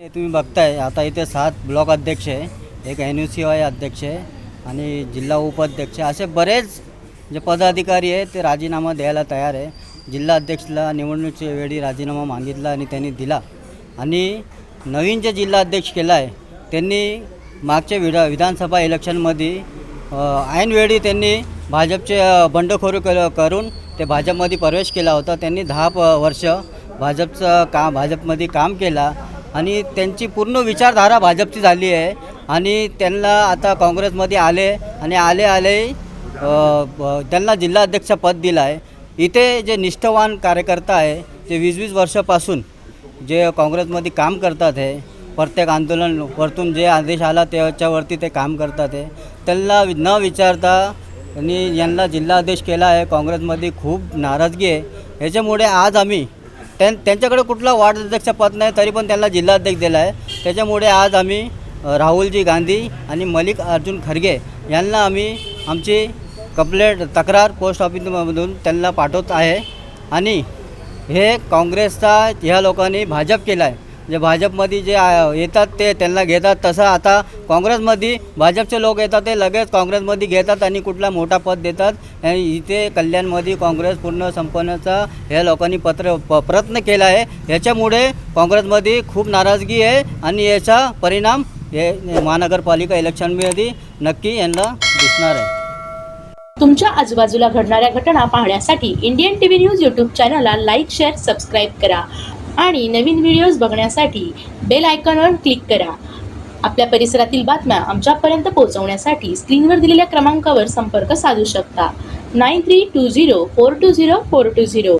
तुम्ही बघताय आता इथे सात ब्लॉक अध्यक्ष आहे. एक एन यू सी वाय अध्यक्ष आहे आणि जिल्हा उपाध्यक्ष असे बरेच जे पदाधिकारी आहे ते राजीनामा द्यायला तयार आहे. जिल्हा अध्यक्षला निवडणुकीच्या वेळी राजीनामा मागितला आणि त्यांनी दिला. आणि नवीन जे जिल्हा अध्यक्ष केला आहे त्यांनी मागच्या विधा विधानसभा इलेक्शनमध्ये ऐनवेळी त्यांनी भाजपचे बंडखोरी कर करून ते भाजपमध्ये प्रवेश केला होता. त्यांनी दहा प वर्ष भाजपचं का भाजपमध्ये काम केला. आणि त्यांची पूर्ण विचारधारा भाजपची झाली आहे. आणि त्यांना आता काँग्रेसमध्ये आले आणि आले आले ब- त्यांना जिल्हाध्यक्षपद दिलं आहे इथे जे निष्ठावान कार्यकर्ता आहे ते वीस वीस वर्षापासून जे काँग्रेसमध्ये काम करतात आहे प्रत्येक आंदोलन वरतून जे आदेश आला त्याच्यावरती ते काम करतात आहे त्यांना न विचारता आणि यांना जिल्हादेश केला आहे. काँग्रेसमध्ये खूप नाराजगी आहे. याच्यामुळे आज आम्ही त्यां त्यांच्याकडे कुठला वार्ड अध्यक्ष पद नाही तरी पण त्यांना जिल्हाध्यक्ष दिला आहे. त्याच्यामुळे आज आम्ही राहुलजी गांधी आणि मलिक अर्जुन खरगे यांना आम्ही आमची कंप्लेंट तक्रार पोस्ट ऑफिसमधून त्यांना पाठवत आहे. आणि हे काँग्रेसचा ह्या लोकांनी भाजप केला आहे जे भाजपमध्ये जे येतात ते त्यांना घेतात. तसं आता काँग्रेसमध्ये भाजपचे लोक येतात ते लगेच काँग्रेसमध्ये घेतात आणि कुठला मोठा पद देतात. आणि इथे कल्याणमध्ये काँग्रेस पूर्ण संपवण्याचा ह्या लोकांनी पत्र प प्रयत्न केला आहे. याच्यामुळे काँग्रेसमध्ये खूप नाराजगी आहे आणि याचा परिणाम हे महानगरपालिका इलेक्शनमध्ये नक्की यांना दिसणार आहे. तुमच्या आजूबाजूला घडणाऱ्या घटना पाहण्यासाठी इंडियन टीव्ही न्यूज यूट्यूब चॅनलला लाईक शेअर सबस्क्राईब करा. आणि नवीन व्हिडिओज बघण्यासाठी बेल आयकॉनवर क्लिक करा. आपल्या परिसरातील बातम्या आमच्यापर्यंत पोहोचवण्यासाठी स्क्रीनवर दिलेल्या क्रमांकावर संपर्क साधू शकता. Nine three two zero four two zero four two zero